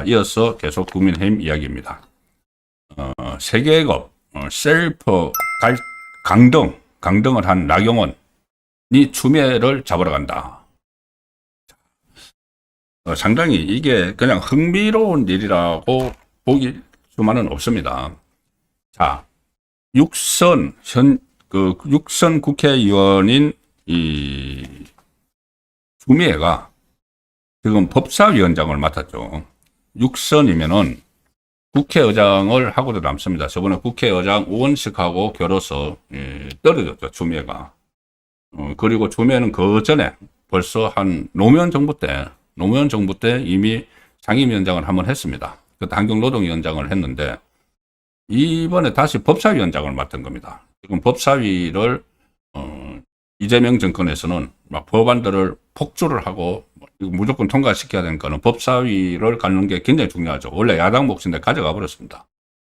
자, 이어서 계속 국민의힘 이야기입니다. 어, 세계급 어, 셀프 갈, 강등, 강등을 한 나경원이 추미애를 잡으러 간다. 어, 상당히 이게 그냥 흥미로운 일이라고 보기 수만은 없습니다. 자, 육선 현, 그 육선 국회의원인 이 추미애가 지금 법사위원장을 맡았죠. 육선이면은 국회의장을 하고도 남습니다. 저번에 국회의장 우원식하고 겨뤄서 예, 떨어졌죠. 추미애가. 어, 그리고 추미애는 그 전에 벌써 한 노무현 정부 때 노무현 정부 때 이미 상임위원장을 한번 했습니다. 그때 환경노동위원장을 했는데 이번에 다시 법사위원장을 맡은 겁니다. 지금 법사위를 어, 이재명 정권에서는 막 법안들을 폭주를 하고 무조건 통과시켜야 되니까는 법사위를 갖는 게 굉장히 중요하죠. 원래 야당 몫인데 가져가 버렸습니다.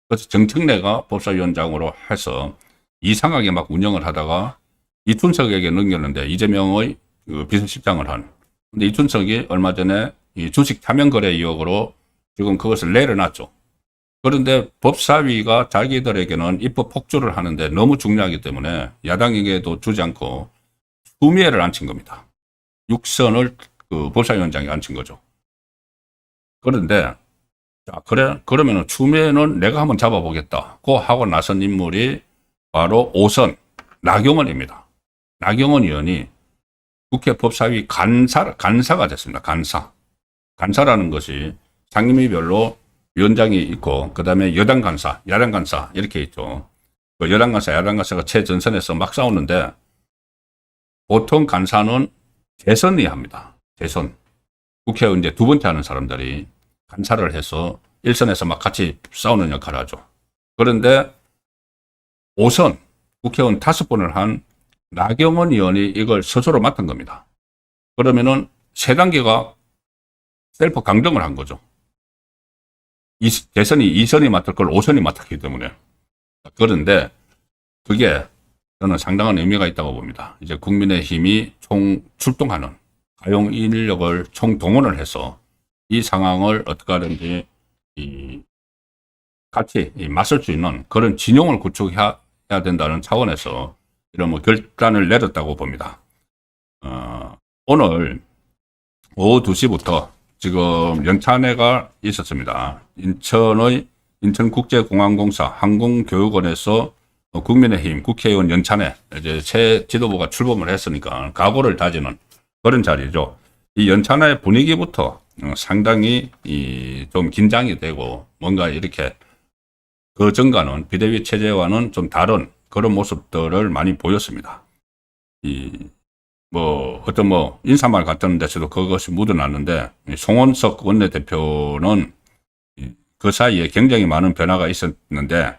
그래서 정청래가 법사위원장으로 해서 이상하게 막 운영을 하다가 이춘석에게 넘겼는데 이재명의 그 비서실장을 한. 근데 이춘석이 얼마 전에 이 주식 차명 거래 의혹으로 지금 그것을 내려놨죠. 그런데 법사위가 자기들에게는 입법 폭주를 하는데 너무 중요하기 때문에 야당에게도 주지 않고 추미애를 앉힌 겁니다. 육선을 그 법사위원장이 앉힌 거죠. 그런데 자 그래 그러면은 추미애는 내가 한번 잡아보겠다 고 하고 나선 인물이 바로 오선 나경원입니다. 나경원 의원이 국회 법사위 간사 간사가 됐습니다. 간사 간사라는 것이 상임위별로 위원장이 있고 그다음에 여당 간사, 야당 간사 이렇게 있죠. 그 여당 간사, 야당 간사가 최전선에서 막 싸우는데 보통 간사는 재선이 합니다. 재선. 국회의원 이제 두 번째 하는 사람들이 간사를 해서 일선에서 막 같이 싸우는 역할을 하죠. 그런데 5선 국회의원 다섯 번을 한 나경원 의원이 이걸 스스로 맡은 겁니다. 그러면은 세 단계가 셀프 강등을 한 거죠. 이, 대선이 2선이 맡을 걸 5선이 맡았기 때문에. 그런데 그게 저는 상당한 의미가 있다고 봅니다. 이제 국민의 힘이 총 출동하는 가용 인력을 총 동원을 해서 이 상황을 어떻게 하든지 이 같이 이 맞설 수 있는 그런 진영을 구축해야 해야 된다는 차원에서 이런 뭐 결단을 내렸다고 봅니다. 어, 오늘 오후 2시부터 지금 연찬회가 있었습니다. 인천의 인천국제공항공사 항공교육원에서 어, 국민의힘 국회의원 연찬회 이제 새 지도부가 출범을 했으니까 각오를 다지는 그런 자리죠. 이 연찬회 분위기부터 어, 상당히 이좀 긴장이 되고 뭔가 이렇게 그 전과는 비대위 체제와는 좀 다른 그런 모습들을 많이 보였습니다. 이 뭐 어떤 뭐 인사말 같은 데서도 그것이 묻어났는데 이 송원석 원내대표는 이그 사이에 굉장히 많은 변화가 있었는데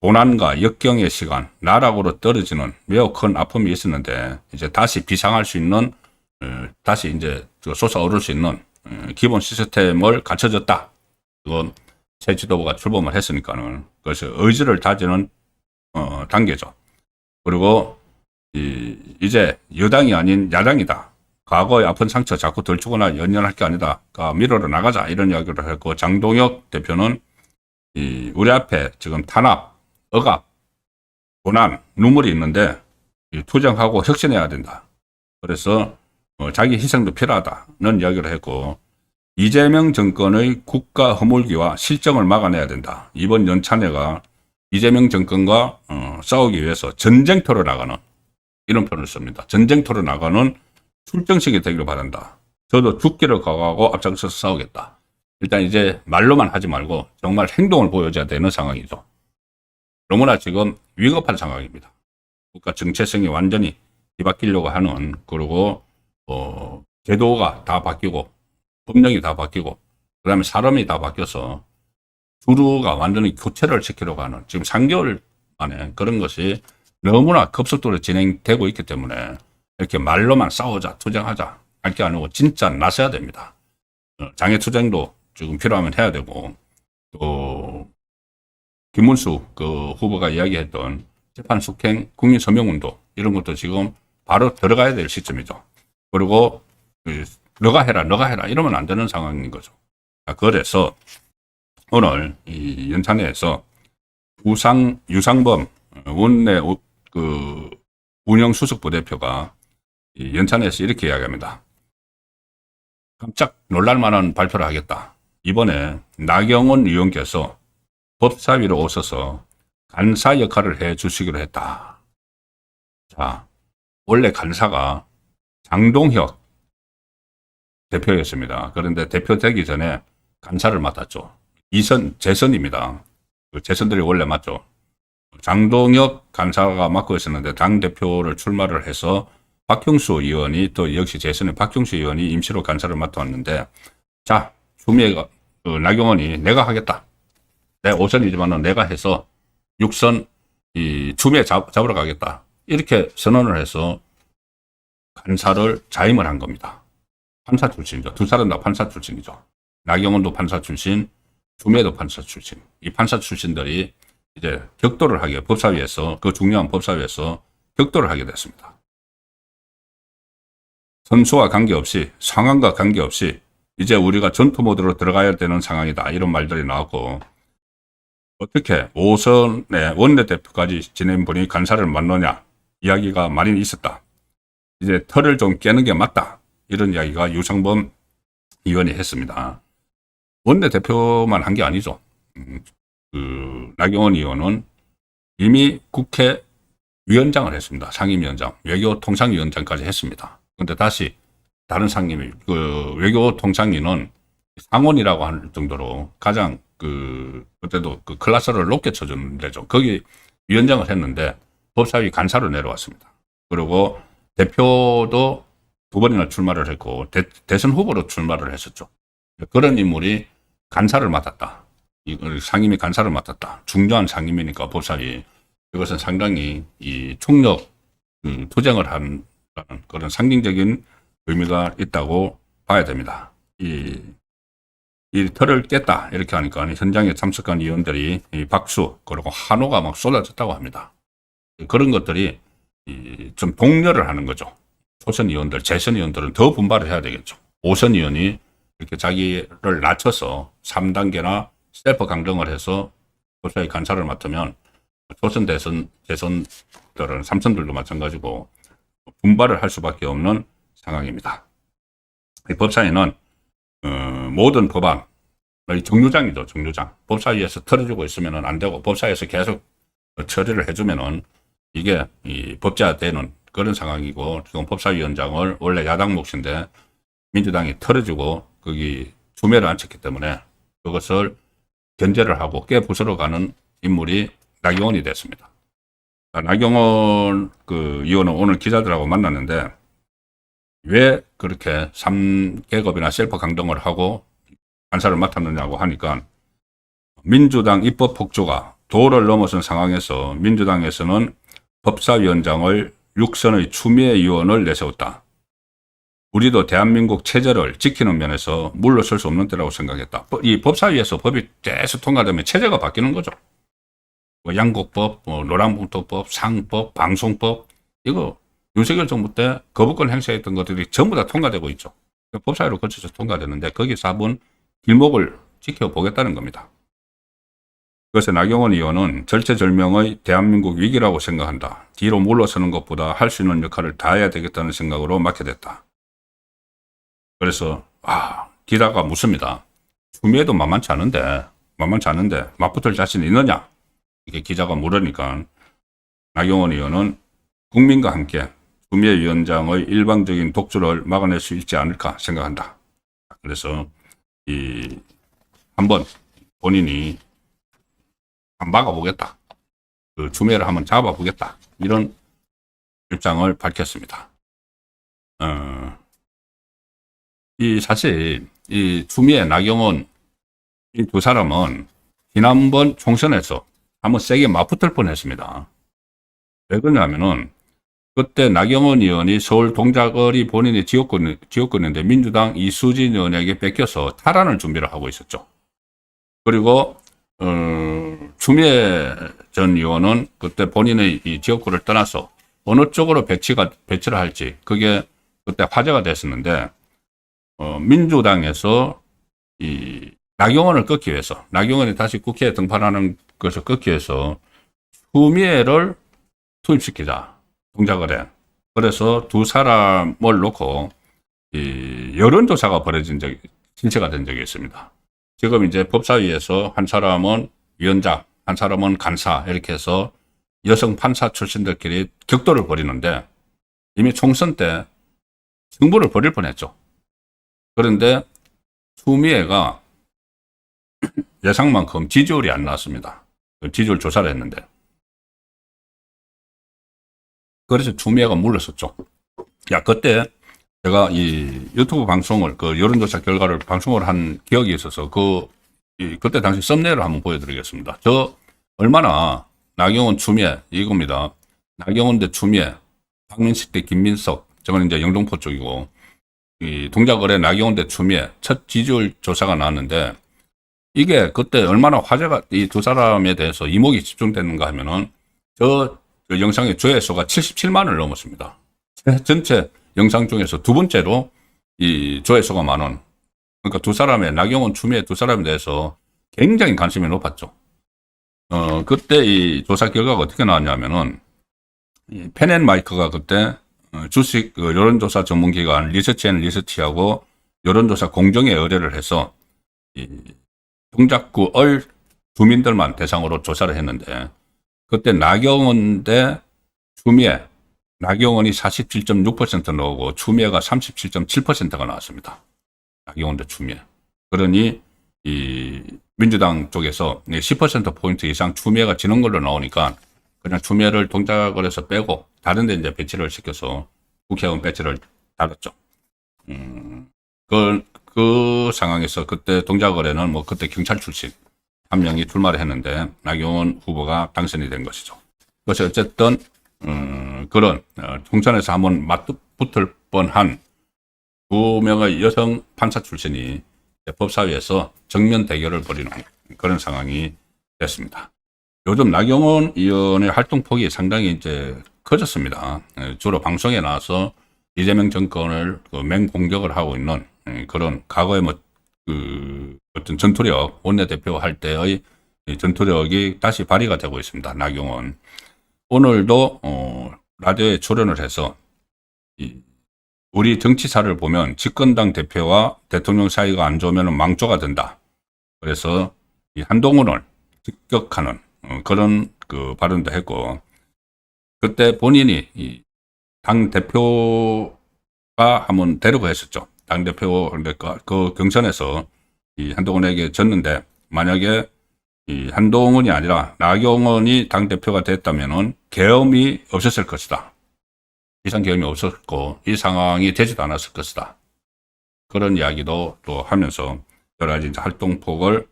고난과 역경의 시간, 나락으로 떨어지는 매우 큰 아픔이 있었는데 이제 다시 비상할 수 있는 어, 다시 이제 그 솟아오를 수 있는 어, 기본 시스템을 갖춰졌다. 그건 새 지도부가 출범을 했으니까는 그래서 의지를 다지는 어, 단계죠. 그리고 이, 이제 여당이 아닌 야당이다. 과거의 아픈 상처 자꾸 덜 주거나 연연할 게 아니다. 가 밀어로 나가자 이런 이야기를 했고 장동혁 대표는 이 우리 앞에 지금 탄압, 억압, 고난, 눈물이 있는데 이 투쟁하고 혁신해야 된다. 그래서 어, 자기 희생도 필요하다는 이야기를 했고 이재명 정권의 국가 허물기와 실정을 막아내야 된다. 이번 연찬회가 이재명 정권과 어, 싸우기 위해서 전쟁터로 나가는 이런 표현을 씁니다. 전쟁터로 나가는 출정식이 되기를 바란다. 저도 죽기를 각오하고 앞장서서 싸우겠다. 일단 이제 말로만 하지 말고 정말 행동을 보여줘야 되는 상황이죠. 너무나 지금 위급한 상황입니다. 국가 정체성이 완전히 뒤바뀌려고 하는 그리고 어, 제도가 다 바뀌고 법령이 다 바뀌고 그다음에 사람이 다 바뀌어서 주루가 완전히 교체를 시키려고 하는 지금 3개월 만에 그런 것이 너무나 급속도로 진행되고 있기 때문에 이렇게 말로만 싸우자, 투쟁하자, 할 게 아니고 진짜 나서야 됩니다. 어, 장애 투쟁도 지금 필요하면 해야 되고, 또, 김문수 그 후보가 이야기했던 재판 숙행 국민 서명운동 이런 것도 지금 바로 들어가야 될 시점이죠. 그리고 그 너가 해라, 너가 해라 이러면 안 되는 상황인 거죠. 자, 그래서 오늘 이 연찬회에서 우상 유상범 원내 우- 그 운영 수석 부대표가 이 연찬회에서 이렇게 이야기합니다. 깜짝 놀랄만한 발표를 하겠다. 이번에 나경원 의원께서 법사위로 오셔서 간사 역할을 해 주시기로 했다. 자, 원래 간사가 장동혁 대표였습니다. 그런데 대표 되기 전에 간사를 맡았죠. 이선, 재선입니다. 그 재선들이 원래 맞죠. 장동혁 간사가 맡고 있었는데 당 대표를 출마를 해서 박형수 의원이 또 역시 재선의 박형수 의원이 임시로 간사를 맡아왔는데 자, 주미애가, 그 나경원이 내가 하겠다. 내 5선이지만은 내가 해서 6선 이 주미애 잡, 잡으러 가겠다. 이렇게 선언을 해서 간사를 자임을 한 겁니다. 판사 출신이죠. 두 사람 다 판사 출신이죠. 나경원도 판사 출신, 주미애도 판사 출신. 이 판사 출신들이 이제 격돌을 하게 법사위에서 그 중요한 법사위에서 격돌을 하게 됐습니다. 선수와 관계없이 상황과 관계없이 이제 우리가 전투 모드로 들어가야 되는 상황이다 이런 말들이 나왔고 어떻게 5선의 원내대표까지 지낸 분이 간사를 맡느냐 이야기가 많이 있었다. 이제 털을 좀 깨는 게 맞다 이런 이야기가 유상범 의원이 했습니다. 원내대표만 한 게 아니죠. 음, 그 나경원 의원은 이미 국회 위원장을 했습니다. 상임위원장, 외교통상위원장까지 했습니다. 근데 다시 다른 상임위, 그 외교통상위는 상원이라고 할 정도로 가장 그 그때도 그 클래스를 높게 쳐주는 데죠. 거기 위원장을 했는데 법사위 간사로 내려왔습니다. 그리고 대표도 두 번이나 출마를 했고 대, 대선 후보로 출마를 했었죠. 그런 인물이 간사를 맡았다. 상임위 간사를 맡았다. 중요한 상임위니까 법사위 이것은 상당히 이 총력 음, 투쟁을 한 그런 상징적인 의미가 있다고 봐야 됩니다. 이, 이 틀을 깼다 이렇게 하니까 현장에 참석한 의원들이 이 박수 그리고 한호가 막 쏟아졌다고 합니다. 그런 것들이 이, 좀 독려를 하는 거죠. 초선 의원들, 재선 의원들은 더 분발을 해야 되겠죠. 오선 의원이 이렇게 자기를 낮춰서 3단계나 셀프 강등을 해서 법사위 간사를 맡으면 초선 대선 재선들은 삼선들도 마찬가지고 분발을 할 수밖에 없는 상황입니다. 이 법사위는 어, 모든 법안 이 정류장이죠 정류장 법사위에서 틀어주고 있으면 안 되고 법사위에서 계속 처리를 해주면은 이게 이 법제화 되는 그런 상황이고 지금 법사위원장을 원래 야당 몫인데 민주당이 털어주고 거기 주매를 앉혔기 때문에 그것을 견제를 하고 깨부수러 가는 인물이 나경원이 됐습니다. 아, 나경원 그 의원은 오늘 기자들하고 만났는데 왜 그렇게 3계급이나 셀프 강등을 하고 간사를 맡았느냐고 하니까 민주당 입법 폭조가 도를 넘어선 상황에서 민주당에서는 법사위원장을 육선의 추미애 의원을 내세웠다. 우리도 대한민국 체제를 지키는 면에서 물러설 수 없는 때라고 생각했다. 이 법사위에서 법이 계속 통과되면 체제가 바뀌는 거죠. 뭐 양곡법, 뭐 노란봉투법, 상법, 방송법 이거 윤석열 정부 때 거부권 행사했던 것들이 전부 다 통과되고 있죠. 법사위로 거쳐서 통과되는데 거기서 한번 길목을 지켜보겠다는 겁니다. 그래서 나경원 의원은 절체절명의 대한민국 위기라고 생각한다. 뒤로 물러서는 것보다 할 수 있는 역할을 다해야 되겠다는 생각으로 맡게 됐다. 그래서 아 기다가 묻습니다. 추미애도 만만치 않은데 만만치 않은데 맞붙을 자신 있느냐? 이게 기자가 물으니까 나경원 의원은 국민과 함께 추미애 위원장의 일방적인 독주를 막아낼 수 있지 않을까 생각한다. 그래서 이 한번 본인이 한번 막아보겠다. 그 추미애를 한번 잡아보겠다. 이런 입장을 밝혔습니다. 어, 이 사실 이 추미애 나경원 이 두 사람은 지난번 총선에서 한번 세게 맞붙을 뻔했습니다. 왜 그러냐면은 그때 나경원 의원이 서울 동작거리 본인의 지역권 지역권인데 민주당 이수진 의원에게 뺏겨서 탈환을 준비를 하고 있었죠. 그리고 어, 추미애 전 의원은 그때 본인의 이 지역구를 떠나서 어느 쪽으로 배치가 배치를 할지 그게 그때 화제가 됐었는데 어, 민주당에서 이 나경원을 끊기 위해서, 나경원이 다시 국회에 등판하는 것을 끊기 위해서 추미애를 투입시키자. 동작을 해. 그래서 두 사람을 놓고 이 여론조사가 벌어진 적이, 실체가 된 적이 있습니다. 지금 이제 법사위에서 한 사람은 위원장, 한 사람은 간사, 이렇게 해서 여성 판사 출신들끼리 격돌을 벌이는데 이미 총선 때 승부를 벌일 뻔했죠. 그런데 추미애가 예상만큼 지지율이 안 나왔습니다. 지지율 조사를 했는데. 그래서 추미애가 물러섰죠. 야, 그때 제가 이 유튜브 방송을, 그 여론조사 결과를 방송을 한 기억이 있어서 그, 이, 그때 당시 썸네일을 한번 보여드리겠습니다. 저 얼마나 나경원 추미애 이겁니다. 나경원 대 추미애, 박민식 대 김민석, 저건 이제 영등포 쪽이고, 이 동작거래 나경원 대 추미애 첫 지지율 조사가 나왔는데, 이게 그때 얼마나 화제가 이 두 사람에 대해서 이목이 집중됐는가 하면은 저, 그 영상의 조회수가 77만을 넘었습니다. 전체 영상 중에서 두 번째로 이 조회수가 많은 그러니까 두 사람의 나경원 추미애 두 사람에 대해서 굉장히 관심이 높았죠. 어 그때 이 조사 결과가 어떻게 나왔냐면은 이 펜앤마이크가 그때 어, 주식 그 여론조사 전문기관 리서치앤 리서치하고 여론조사 공정에 의뢰를 해서 이 동작구 얼 주민들만 대상으로 조사를 했는데 그때 나경원 대 추미애 나경원이 47.6% 나오고 추미애가 37.7%가 나왔습니다. 나경원 대 추미애. 그러니 이 민주당 쪽에서 10% 포인트 이상 추미애가 지는 걸로 나오니까 그냥 추미애를 동작을 해서 빼고 다른 데 이제 배치를 시켜서 국회의원 배치를 달았죠. 음, 그, 그 상황에서 그때 동작거래는 뭐 그때 경찰 출신 한 명이 출마를 했는데 나경원 후보가 당선이 된 것이죠. 그것이 어쨌든 음, 그런 어, 총선에서 한번 맞붙을 뻔한 두 명의 여성 판사 출신이 법사위에서 정면 대결을 벌이는 그런 상황이 됐습니다. 요즘 나경원 의원의 활동폭이 상당히 이제 커졌습니다. 에, 주로 방송에 나와서 이재명 정권을 그 맹공격을 하고 있는 에, 그런 과거의 뭐, 그, 어떤 전투력, 원내대표 할 때의 이 전투력이 다시 발휘가 되고 있습니다. 나경원. 오늘도, 어, 라디오에 출연을 해서 이 우리 정치사를 보면 집권당 대표와 대통령 사이가 안 좋으면 망조가 된다. 그래서 이 한동훈을 직격하는 어, 그런 그 발언도 했고 그때 본인이 이 당 대표가 한번 데리고 했었죠. 당 대표 그러니까 그 경선에서 이 한동훈에게 졌는데 만약에 이 한동훈이 아니라 나경원이 당 대표가 됐다면은 계엄이 없었을 것이다. 이상 계엄이 없었고 이 상황이 되지도 않았을 것이다. 그런 이야기도 또 하면서 여러 가지 활동폭을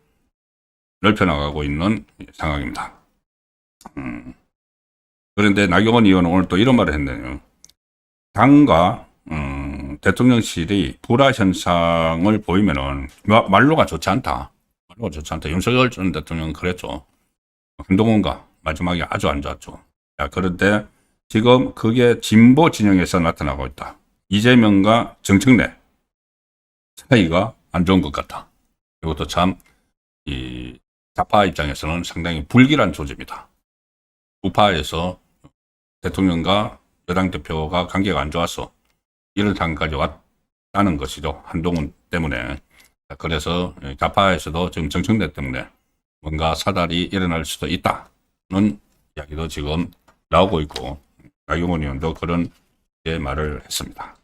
넓혀나가고 있는 상황입니다. 음. 그런데 나경원 의원은 오늘 또 이런 말을 했네요. 당과 음, 대통령실이 불화 현상을 보이면은 마- 말로가 좋지 않다. 말로가 좋지 않다. 윤석열 전 대통령은 그랬죠. 한동훈과 마지막에 아주 안 좋았죠. 자, 그런데 지금 그게 진보 진영에서 나타나고 있다. 이재명과 정청래 사이가 안 좋은 것 같다. 이것도 참, 이, 좌파 입장에서는 상당히 불길한 조짐이다. 우파에서 대통령과 여당 대표가 관계가 안 좋아서 이런 상황까지 왔다는 것이죠. 한동훈 때문에. 그래서 좌파에서도 지금 정청래 때문에 뭔가 사달이 일어날 수도 있다는 이야기도 지금 나오고 있고 나경원 의원도 그런 예, 말을 했습니다.